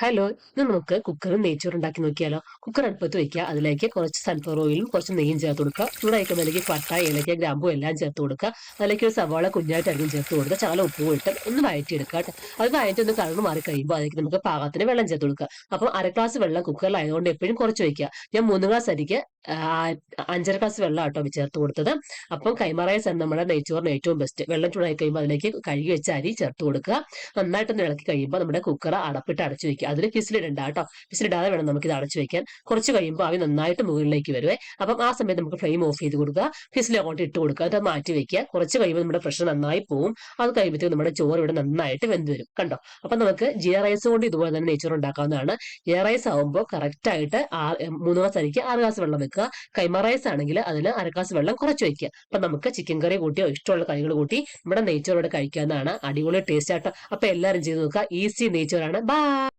Hello ഇന്ന് നമുക്ക് കുക്കറും നെയ്ച്ചോറും ഉണ്ടാക്കി നോക്കിയാലോ? കുക്കർ അടുപ്പത്ത് വെക്കുക. അതിലേക്ക് കുറച്ച് സൺഫ്ലവർ ഓയിലും കുറച്ച് നെയ്യും ചേർത്ത് കൊടുക്കുക. ചൂടായിക്കുമ്പോഴേക്ക് പട്ട ഏലക്ക ഗ്രാമ്പു എല്ലാം ചേർത്ത് കൊടുക്കുക. അതിലേക്ക് ഒരു സവാള കുഞ്ഞായിട്ട് അരിഞ്ഞ് ചേർത്ത് കൊടുക്കുക. ചാല ഉപ്പും ഇട്ട് ഒന്ന് വഴറ്റിയെടുക്കുക കേട്ടോ. അത് വഴറ്റി ഒന്ന് കളർ മാറി കഴിയുമ്പോൾ അതിലേക്ക് നമുക്ക് പാകത്തിന് വെള്ളം ചേർത്ത് കൊടുക്കുക. അപ്പം അര ഗ്ലാസ് വെള്ളം കുക്കറിലായതുകൊണ്ട് എപ്പോഴും കുറച്ച് വയ്ക്കുക ഞാൻ മൂന്ന് ഗ്ലാസ് അരിക്ക് അഞ്ചര ഗ്ലാസ് വെള്ളം ആട്ടോ ചേർത്ത് കൊടുത്തത്. അപ്പം കൈമ റൈസ് ആണ് നമ്മുടെ നെയ്ച്ചോറിന് ഏറ്റവും ബെസ്റ്റ് വെള്ളം ചൂടായി കഴിയുമ്പോൾ അതിലേക്ക് കഴുകി വെച്ച അരി ചേർത്ത് കൊടുക്കുക. നന്നായിട്ടൊന്ന് ഇളക്കി കഴിയുമ്പോൾ നമ്മുടെ കുക്കർ അടപ്പിട്ട് അടച്ചു വെക്കുക. അതിൽ ഫിസിലിടണ്ട കേട്ടോ. ഫിസിലിടാതെ വേണം നമുക്ക് ഇത് അടച്ചു വെക്കാൻ. കുറച്ച് കഴിയുമ്പോൾ അവ നന്നായിട്ട് മുകളിലേക്ക് വരുവേ. അപ്പം ആ സമയത്ത് നമുക്ക് ഫ്ലെയിം ഓഫ് ചെയ്ത് കൊടുക്കുക. ഫിസിൽ അങ്ങോട്ട് ഇട്ട് കൊടുക്കുക. അത് മാറ്റി വെക്കുക. കുറച്ച് കഴിയുമ്പോൾ നമ്മുടെ പ്രഷർ നന്നായി പോവും. അത് കഴിയുമ്പോഴത്തേക്ക് നമ്മുടെ ചോറ് ഇവിടെ നന്നായിട്ട് വെന്ത് വരും. കണ്ടോ? അപ്പം നമുക്ക് ജീര റൈസ് കൊണ്ട് ഇതുപോലെ തന്നെ നെയ്ച്ചോറ് ഉണ്ടാക്കാവുന്നതാണ്. ജിയർ റൈസ് ആവുമ്പോൾ കറക്റ്റ് ആയിട്ട് മൂന്ന് ഗ്ലാസ് അരിക്ക് ആറ് ഗ്ലാസ് വെള്ളം വെക്കുക. കൈമ റൈസ് ആണെങ്കിൽ അതിൽ അരക്കാസ് വെള്ളം കുറച്ച് വെക്കുക. അപ്പൊ നമുക്ക് ചിക്കൻ കറി കൂട്ടിയോ ഇഷ്ടമുള്ള കറികൾ കൂട്ടി നമ്മുടെ നെയ്ച്ചോറോടെ കഴിക്കാവുന്നതാണ്. അടിപൊളി ടേസ്റ്റ് ആട്ടോ. അപ്പൊ എല്ലാവരും ചെയ്ത് നോക്കുക. Easy നെയ്ച്ചോറാണ് by